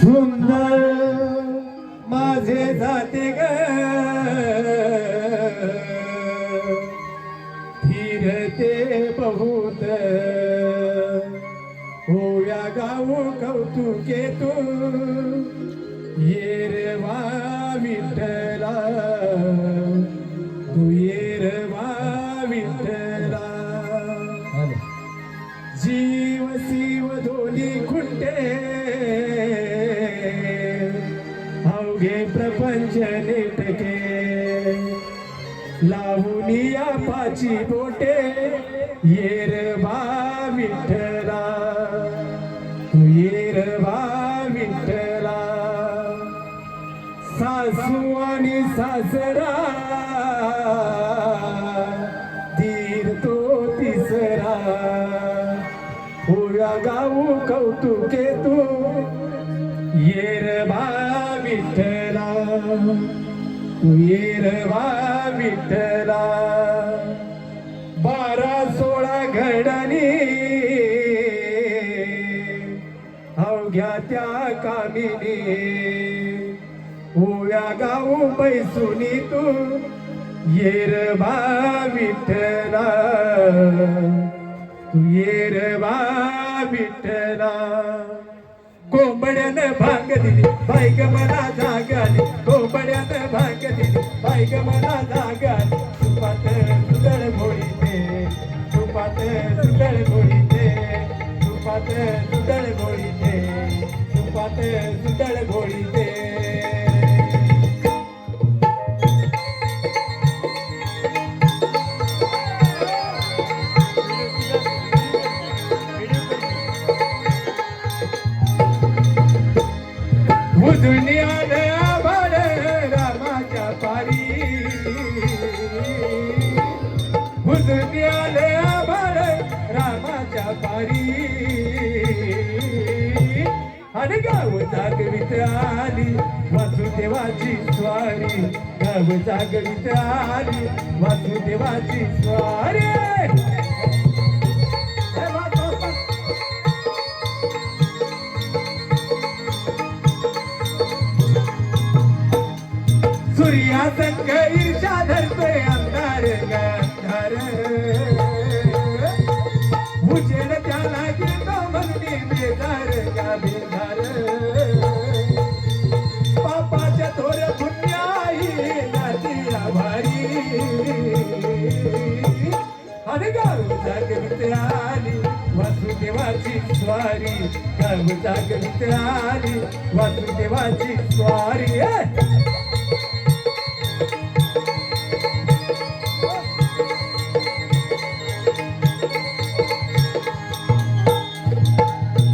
सुंदर माझे जाते ग. फिरते बहुत. होव्या गाऊ कौतुके तू. ये रे वा विठ्ठला. माझी बोटे येर बा विठ्ठला. तू येर बा विठ्ठला. सासू आणि सासरा धीर तो तिसरा. होया गाऊ कौतुके तू येर बा विठ्ठला. तू येर बा विठ्ठला. कामिनी गाऊ बैसुनी तू येर बा विठ्ठला. तू येर बा विठ्ठला. कोंबड्यानं भांग दिली बाईक मला जाग आली. कोंबड्यानं भांग दिली बाईक मला जाग आली. तुपात सुदळ घोडीते तुपात सुदळ घोडीते तुपात तुपात सुदळ घोडीते गाव आली वासुदेवाची स्वारी. सूर्या संग ईर्षा धरतोय अंधार देवाची स्वारी गाव जागृत आली वासुदेवाची स्वारी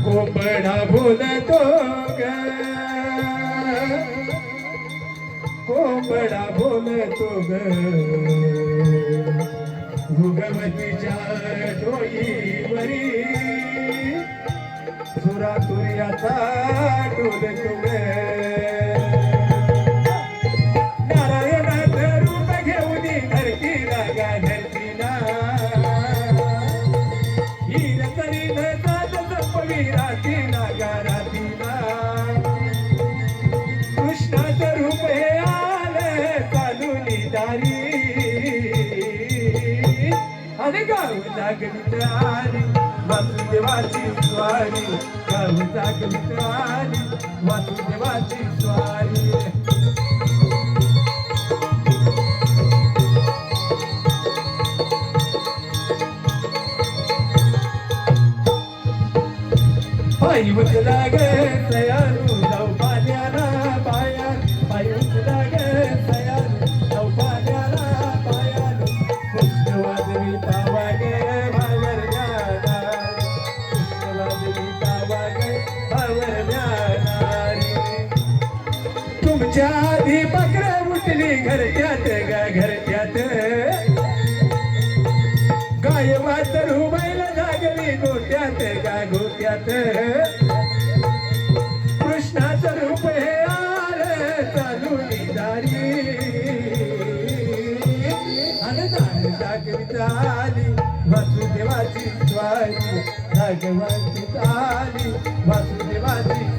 कोपडा बोलतो कोपडा बोलतो ग. भुगवतीच्या डोईवरी सुरातुर्याचा डोलतो ग नारायणाचं रूप घेऊन धरतीला गा धरतीला. हीर करीन जात जपवी रातीला गा रातीला. कृष्णाचं रूप हे आलं चालूनी दारी आणि गाव जागवित आली वासुदेवाची स्वारी गाव जागवित आली वासुदेवाची स्वारी. पायी उचला बकर उठली घरट्यात ग घरट्यात गाय वासरू बैल लागली गोट्यात गा गोट्यात. कृष्णाचं रूप हे आल चालू दारी. आणि दार आली वासुदेवाची वारी भागवाची आली वासुदेवाची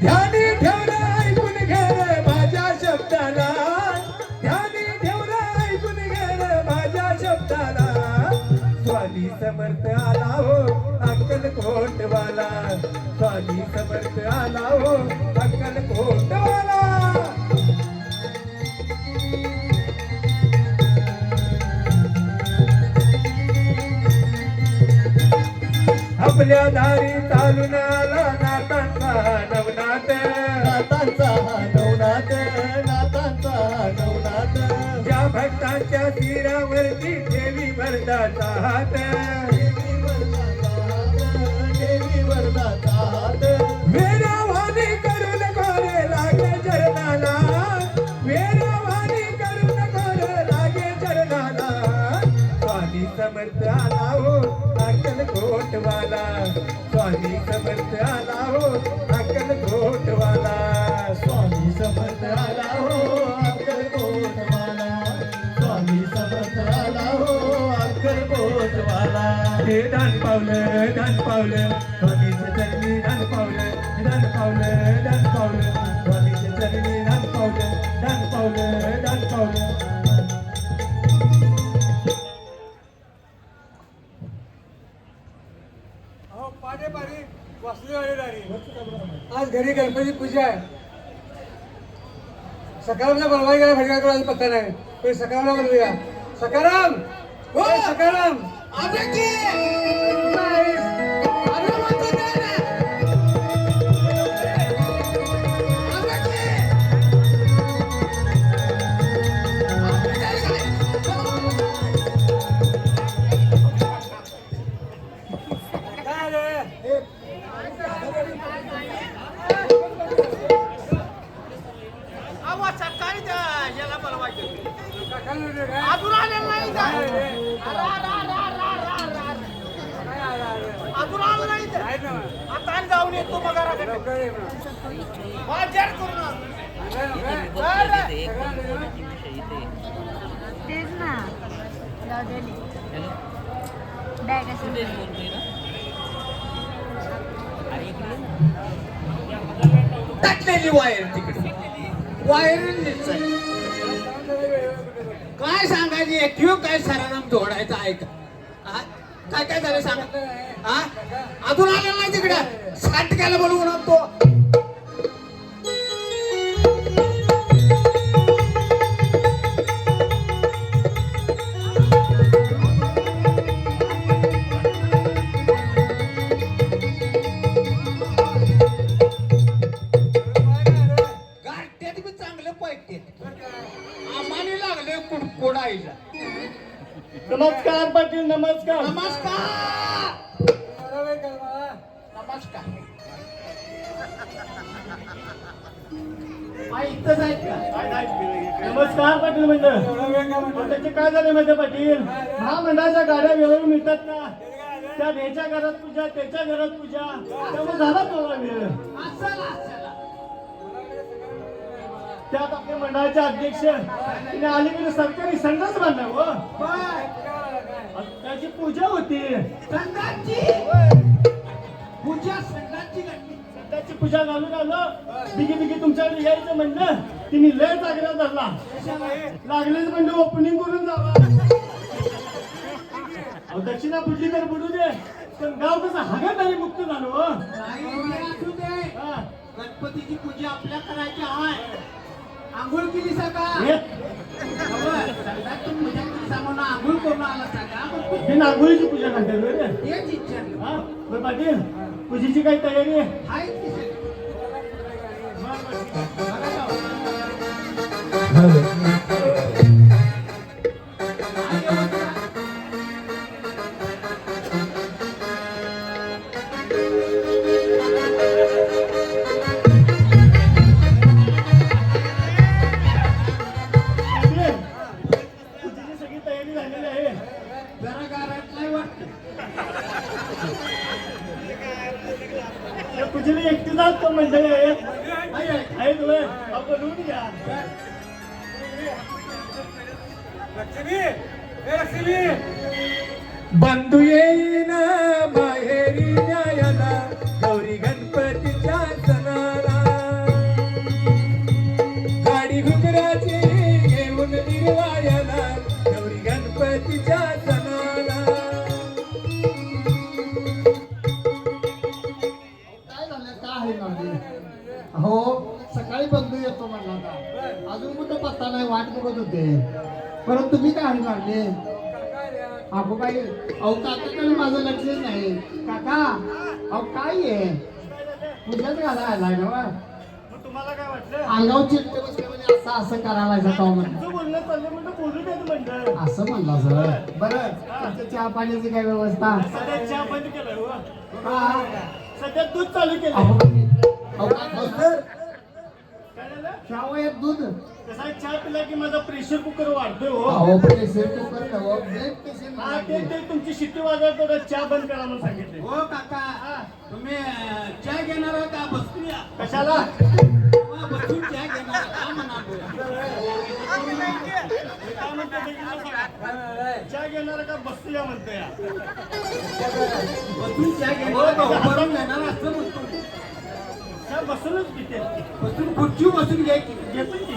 ध्यानी ठेवलं ऐकून घे माझ्या शब्दाला. ध्यानी ठेवलं ऐकून घे माझ्या शब्दाला. स्वामी समर्थ आला हो अक्कल कोटवाला स्वामी समर्थ आला हो अक्कल कोटवाला आपल्या दारी ठेवी हात देवी हात, देवी हात. वेरावानी करून गोरे लागे चरणाला वेरावानी करून गोरे लागे चरणाला स्वामी समर्थ गणपती पूजा आहे. सकारामला बोलवाय गेला भटका करून पत्ता नाही. पण सकारामला बनवूया सकाराम! हो सकाराम! ऍक्टिव्ह काय सराराम जोडायचं ऐका हा? काय काय झालं सांगा? हा? अजून आलेलं नाही तिकडे. साठ केला बोलवून आणतो. पूजा त्याच्या घरात पूजा त्यामुळे झाला थोडा वेळ त्यात आपले मंडळाचे अध्यक्ष तिने अलीकडे सरकारी संघच बांधला हो. बाय त्याची पूजा होती. संघाची? पूजा संघाची त्याची पूजा घालून आलो. बिगी बिगी तुमच्याकडे यायचं म्हणलं. तिने लय जागरा धरला. लागलेच म्हणजे ओपनिंग करून जावा. पूजा फुटली तर बुडू दे. पण गाव कसं हागत मुक्त झालो हो. नाही उद्या असू दे. हा. गणपतीची पूजा आपल्या करायची आहे. आंघोळ केली सका हे, सांगून आंघोळ करून आला सका हे नागोळीची पूजा करते रे तेच विचारलं. हा बरं पाटील पूजेची काही तयारी आहे? आहे की सगळं? बघा जाऊ. नाही वाट बघत होते. परत तुम्ही काय मारले अहो काय अहो काकाकडे माझं लक्षच नाही. काका अहो काय आहे पूजाच घाला आलाय ना तुम्हाला काय वाटलं? अंगावर चिट्टे बसले म्हणजे असं असं करायला बोलणं चाललं म्हणलं बोलू असं म्हणला सर बरं. तुमच्या चहा पाण्याची काय व्यवस्था? सध्या चहा बंद केलाय हो. सध्या दूध चालू केलं अहो अहो, काय सर काय झालं चहा वयात दूध. कसा आहे, चहा पिला की माझा प्रेशर कुकर वाढतोय हो. अहो प्रेशर कुकर नवं ब्लड पेशंट हा ते ते तुमची शिट्टी वाजवत तेवढं चहा बंद करा म्हणून सांगितले हो काका. तुम्ही चहा घेणार आहे का? बसून या कशाला? हा, बसून चहा घेणार का म्हणा हे. चहा घेणार का? बसूया म्हणतो या बसून चहा घेणार का? उभारून घेणार असं म्हणतो. चहा बसूनच पिते बसून खुर्ची बसून की घेतो की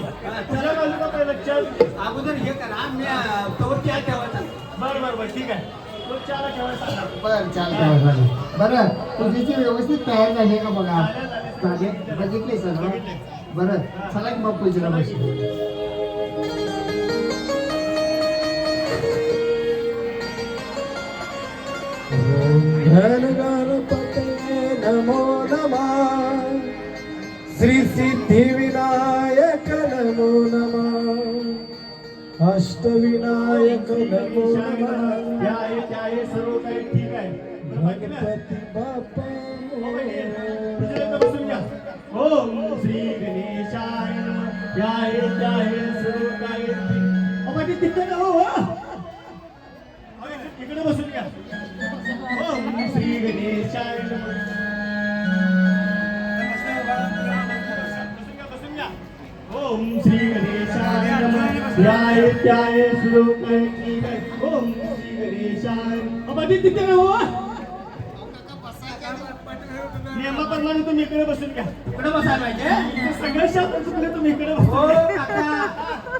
तुझ्या बाजूला पहिला चहा अगोदर हे करा मी तोवर चहा ठेवायचा बरं बरं बरं ठीक आहे. तो बरं चालतं बरं बरं व्यवस्थित तयार झाली का बघा? बघितली सर बरं. चला की मग पूजेला बसू. धन श्री सिद्धी विनायक नमो नमः अष्टविनायक नमो नमः या आहे त्या आहे सर्व काही ठीक आहे गणपती बाप्पा ओम श्री गणेशाय नमः. या सर्व काही ठीक. अहो, नमः या आहे त्या आहे श्लोक आहे, ठीक आहे. ओम श्री गणेशाय अहो, बाकी तिथे ना हो नियमाप्रमाणे तुम्ही इकडे बसून घ्या. इकडे बसायला पाहिजे. सगळं शास्त्र चुकलं तुम्ही इकडे हो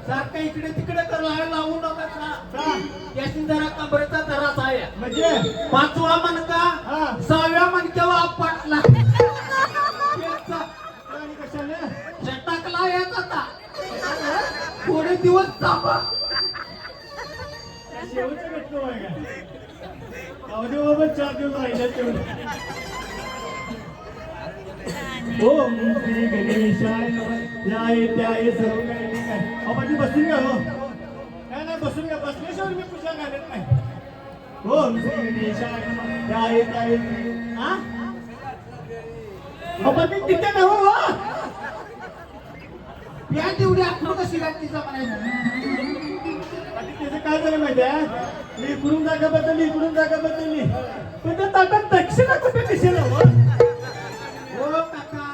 सारखं इकडे तिकडे कर लावू नका? त्याची जरा कबरेचा त्रास आहे. म्हणजे? पाचवा मनका सहाव्या मनक्यावर आपटला? दिवस थांबा. बाबा चार दिवस राहिले ओम श्री गणेशाय नमः. सर्व काही बसून घ्या हो. नाही नाही बसून घ्या. बसल्याशिवाय मी पूजा घालत नाही. ओम श्री गणेशाय नमः. त्याय आहे हा अहो, तिथे नाही हो, हो. हो हो. या तेवढी आठवण कशी लागते म्हणायचं आणि त्याचं काय झालं माहिती आहे मी इकडून जागा बदलली इकडून जागा बदलली पण त्या ताटात दक्षिणा कुठे दिसेल हो हो काका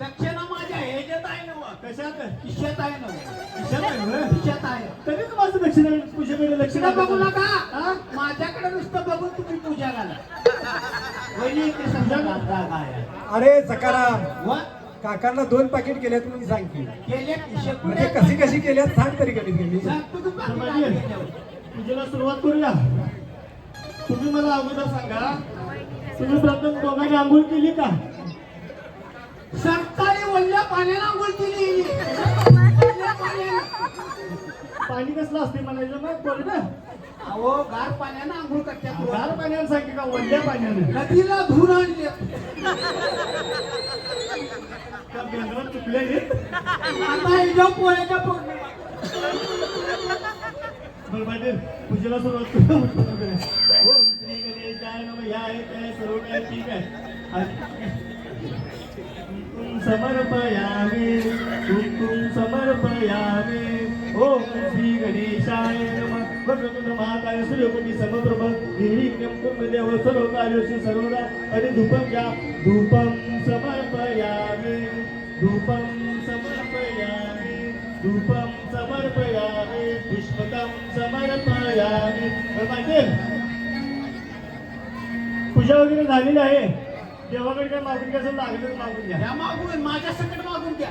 दक्षिणा माझ्या ह्याच्यात आहे ना व. कशात खिशात आहे ना व. कशात आहे? खिशात आहे तरीच माझं दक्षिणा पूजेकडे लक्ष तिकडे बघू. नका हा? माझ्याकडे नुसतं बघून तुम्ही पूजा घाला ते समजा काय अरे सकाराम व काकांना दोन पाकिट केल्यात म्हणून सांग की. म्हणजे कशी कशी केल्यात? सांग तरी काय केलं. पूजेला सुरुवात करूया. तुम्ही मला अगोदर सांगा तुम्ही प्रथम दोघांनी आंघोळ केली का? सकाळी वल्ल्या पाण्याला आंघोळ केली. पाणी कसलं असते म्हणायचं मग? बोल ना अहो गार पाण्यानं आंघोळ करतात गार पाण्यानं सांगे का वल्ल्या पाण्यानं नदीला धुर आणले बेंद्रात चुकले हे. आता हिच्या पोळ्याच्या पौर्णिमा बरं पाटील पूजेला सुरुवात करू ओम श्री गणेशाय नमः या आहे त्या सर्व काय ठीक आहे समर्पयामे महाकाय सूर्यकोटी समप्रभ निर्विघ्नं कुर्म सर्व कार्येषु सर्वदा आणि धूपम घ्या. धूपम समर्पयामे. धूपम समर्पयामे. धूपम समर्पयामे. पुष्पकम समर्पयामे. पूजा वगैरे झालेली आहे. देवाकडे काय मागून घ्या असेल लागलं तर मागून घ्या. मागून माझ्या सकट मागून घ्या.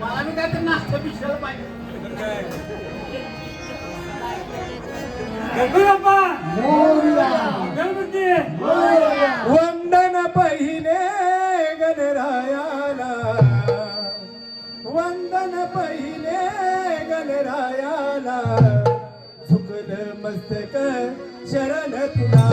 मला मी काय तर नाश्ता पिशाला पाहिजे. गणपती बाप्पा मोरया. गणपती वंदन पहिले गणरायाला. वंदन पहिले गणरायाला. झुकल मस्तक शरण तुला.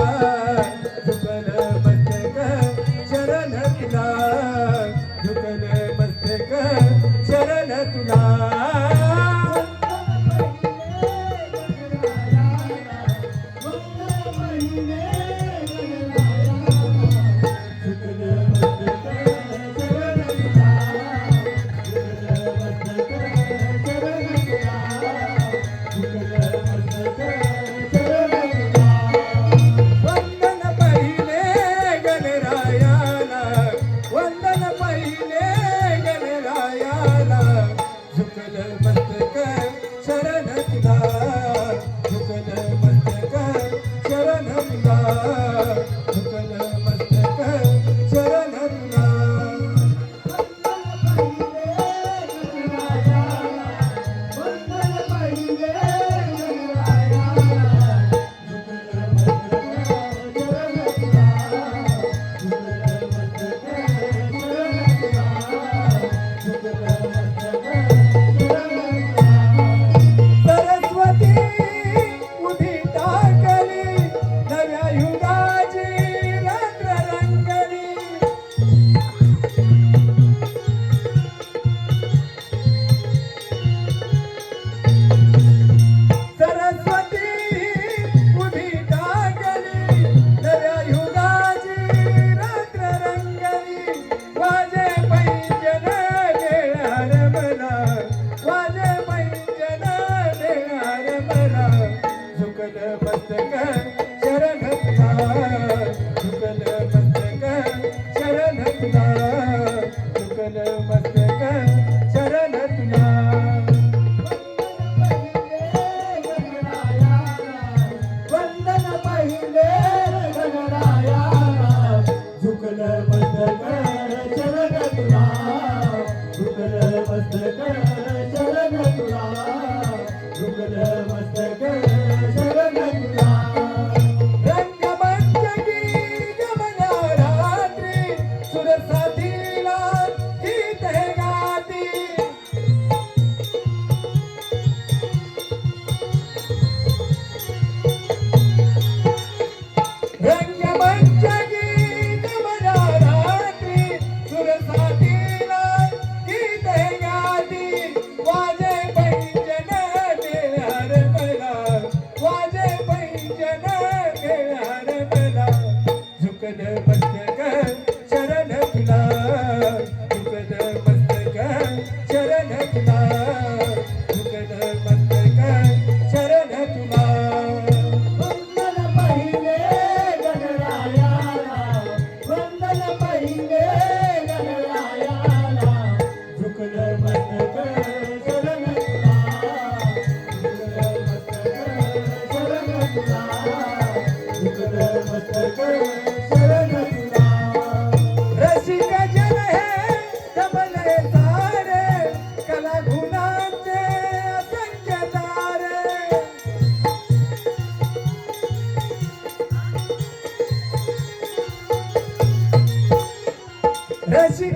प्रत्येक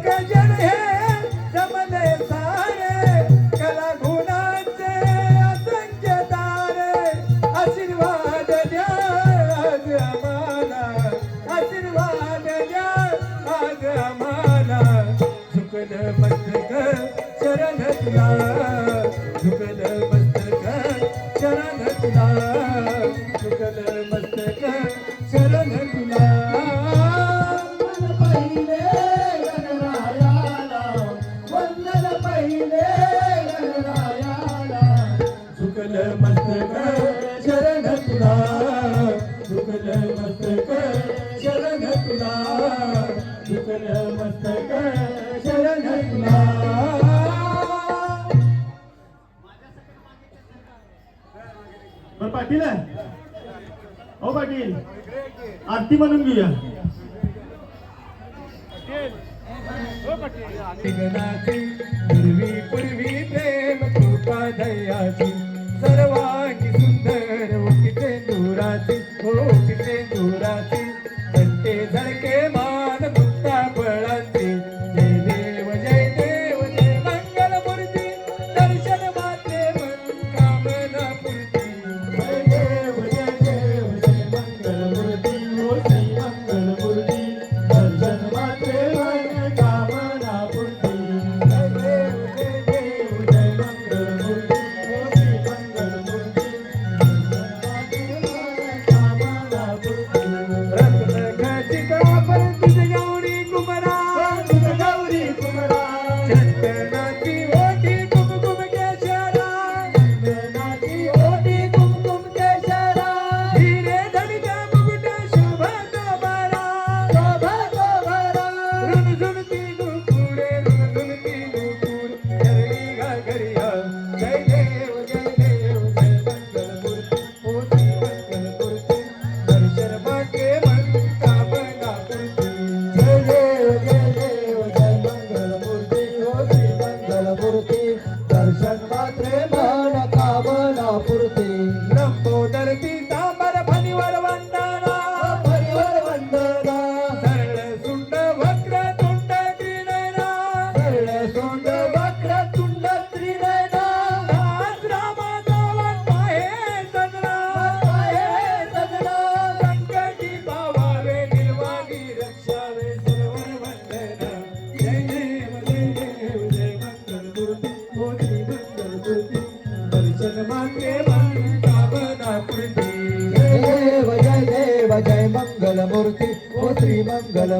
calle. बर पाटील आहे. हो पाटील. आरती म्हणून घेऊया. पाटील. हो,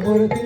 Amor de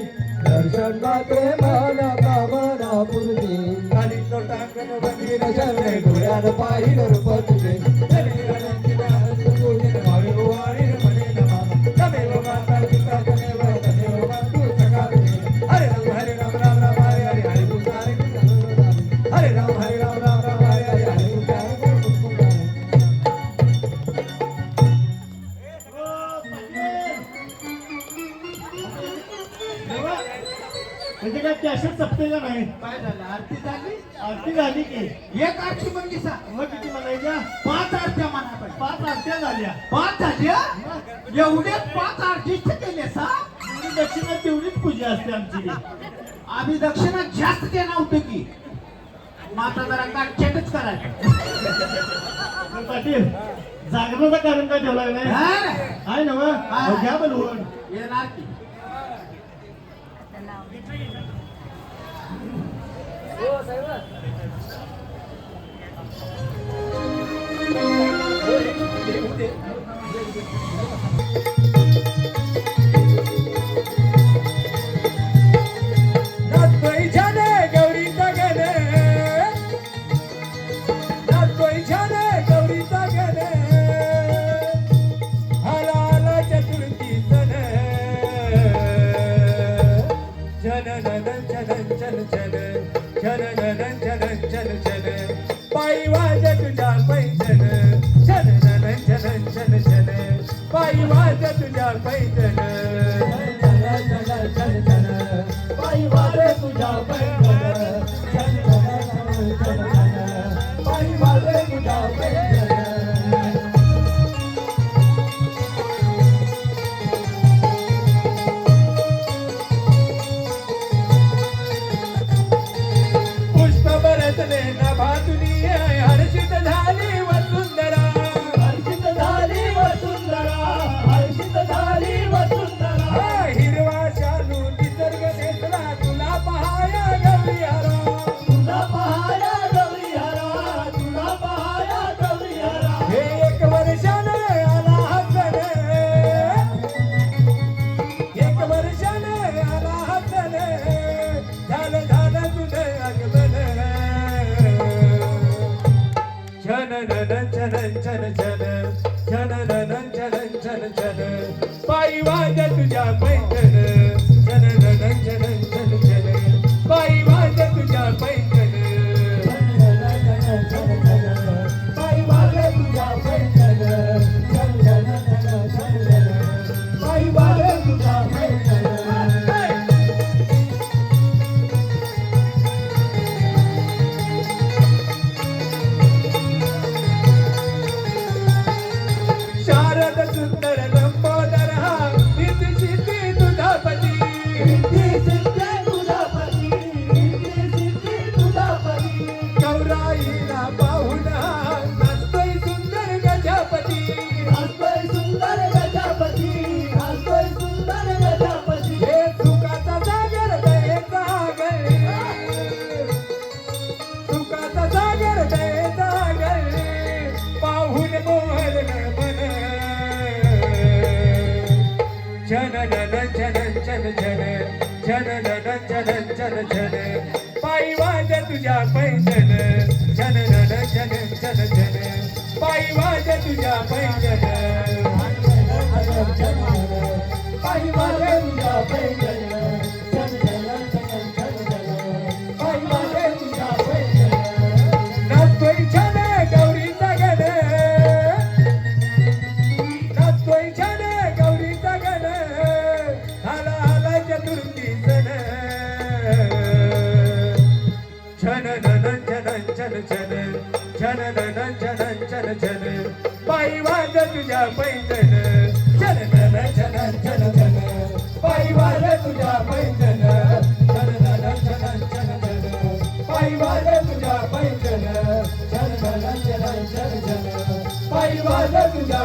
अशा चपतेला नाही काय झालं? आरती झाली? आरती झाली की. एक आरती म्हणजे सांग मग किती म्हणायच्या? पाच आरत्या म्हणा पाच आरत्या झाल्या. पाच झाल्या? एवढे पाच आरतीच केले सा? दक्षिणा तेवढीच पूजा असते आमची. आम्ही दक्षिणा जास्त देणार होतो की. माता जरा काटछेटच करायचं. पाटील जागरणाचं कारण काय ठेवलं नाही? आहे ना घ्या बोलवून येणार की. ございます。पायी वाज तुझ्या पैजन पायी वाज तुझ्या तुझ्या पैठण जन जन जन जन जन. तुझ्या पैठण जन जन जन जन जन. पायवाल तुझ्या पैठण जन जन जन जन जन. तुझ्या